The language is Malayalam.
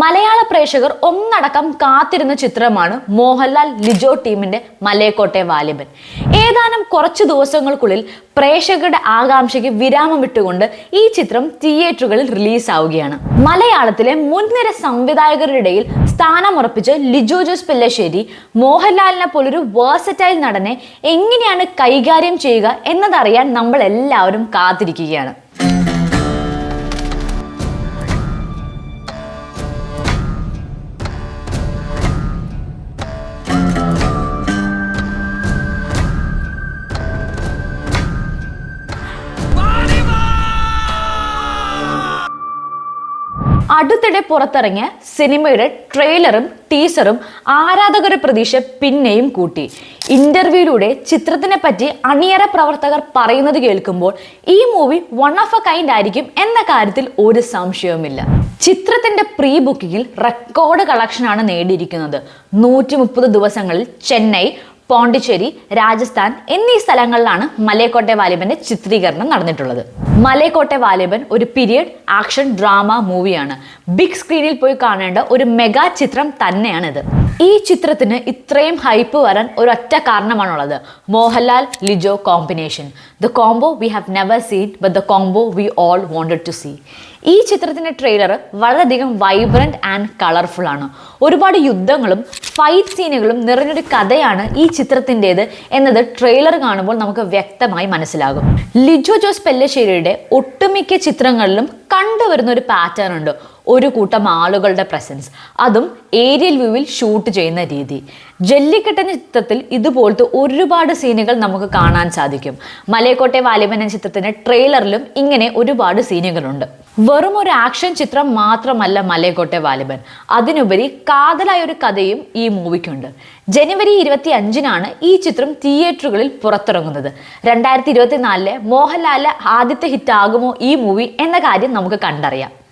മലയാള പ്രേക്ഷകർ ഒന്നടക്കം കാത്തിരുന്ന ചിത്രമാണ് മോഹൻലാൽ ലിജോ ടീമിന്റെ മലയക്കോട്ടെ വാലിബൻ. ഏതാനും കുറച്ച് ദിവസങ്ങൾക്കുള്ളിൽ പ്രേക്ഷകരുടെ ആകാംക്ഷയ്ക്ക് വിരാമം വിട്ടുകൊണ്ട് ഈ ചിത്രം തിയേറ്ററുകളിൽ റിലീസ് ആവുകയാണ് മലയാളത്തിലെ മുൻനിര സംവിധായകരുടെ ഇടയിൽ സ്ഥാനമുറപ്പിച്ച് ലിജോ ജോസ് പെല്ലശ്ശേരി മോഹൻലാലിനെ പോലൊരു വേഴ്സറ്റൈൽ നടനെ എങ്ങനെയാണ് കൈകാര്യം ചെയ്യുക എന്നതറിയാൻ നമ്മൾ എല്ലാവരും കാത്തിരിക്കുകയാണ്. അടുത്തിടെ പുറത്തിറങ്ങിയ സിനിമയുടെ ട്രെയിലറും ടീസറും ആരാധകരുടെ പ്രതീക്ഷ പിന്നെയും കൂട്ടി. ഇന്റർവ്യൂയിലൂടെ ചിത്രത്തിനെ പറ്റി അണിയറ പ്രവർത്തകർ പറയുന്നത് കേൾക്കുമ്പോൾ ഈ movie one of a kind ആയിരിക്കും എന്ന കാര്യത്തിൽ ഒരു സംശയവുമില്ല. ചിത്രത്തിന്റെ പ്രീ ബുക്കിംഗിൽ റെക്കോർഡ് കളക്ഷനാണ് നേടിയിരിക്കുന്നത്. നൂറ്റി മുപ്പത് ദിവസങ്ങളിൽ ചെന്നൈ പോണ്ടിച്ചേരി രാജസ്ഥാൻ എന്നീ സ്ഥലങ്ങളിലാണ് മലയക്കോട്ടെ വാലിബന്റെ ചിത്രീകരണം നടന്നിട്ടുള്ളത്. മലയക്കോട്ടെ വാലിബൻ ഒരു പീരിയഡ് ആക്ഷൻ ഡ്രാമ മൂവിയാണ്. ബിഗ് സ്ക്രീനിൽ പോയി കാണേണ്ട ഒരു മെഗാ ചിത്രം തന്നെയാണിത്. ഈ ചിത്രത്തിന് ഇത്രയും ഹൈപ്പ് വരാൻ ഒരൊറ്റ കാരണമാണുള്ളത്. Mohanlal Lijo combination. The combo we have never seen but the combo we all wanted to see ഈ ചിത്രത്തിന്റെ ട്രെയിലർ വളരെയധികം വൈബ്രന്റ് ആൻഡ് കളർഫുൾ ആണ്. ഒരുപാട് യുദ്ധങ്ങളും ഫൈറ്റ് സീനുകളും നിറഞ്ഞൊരു കഥയാണ് ഈ ചിത്രത്തിന്റെത് എന്നത് ട്രെയിലർ കാണുമ്പോൾ നമുക്ക് വ്യക്തമായി മനസ്സിലാകും. ലിജോ ജോസ് പെല്ലശ്ശേരിയുടെ ഒട്ടുമിക്ക ചിത്രങ്ങളിലും കണ്ടുവരുന്ന ഒരു പാറ്റേൺ ഉണ്ട്. ഒരു കൂട്ടം ആളുകളുടെ പ്രസൻസ് അതും ഏരിയൽ വ്യൂവിൽ ഷൂട്ട് ചെയ്യുന്ന രീതി. ജല്ലിക്കെട്ട് എന്ന ചിത്രത്തിൽ ഇതുപോലത്തെ ഒരുപാട് സീനുകൾ നമുക്ക് കാണാൻ സാധിക്കും. മലയക്കോട്ടെ എന്ന ചിത്രത്തിന്റെ ട്രെയിലറിലും ഇങ്ങനെ ഒരുപാട് സീനുകളുണ്ട് വെറും ഒരു ആക്ഷൻ ചിത്രം മാത്രമല്ല മലയക്കോട്ടെ വാലിബൻ. അതിനുപരി കാതലായ ഒരു കഥയും ഈ മൂവിക്കുണ്ട്. ജനുവരി ഇരുപത്തി അഞ്ചിനാണ് ഈ ചിത്രം തിയേറ്ററുകളിൽ പുറത്തിറങ്ങുന്നത്. രണ്ടായിരത്തി ഇരുപത്തിനാലിലെ മോഹൻലാലിലെ ആദ്യത്തെ ഹിറ്റ് ആകുമോ ഈ മൂവി എന്ന കാര്യം നമുക്ക് കണ്ടറിയാം.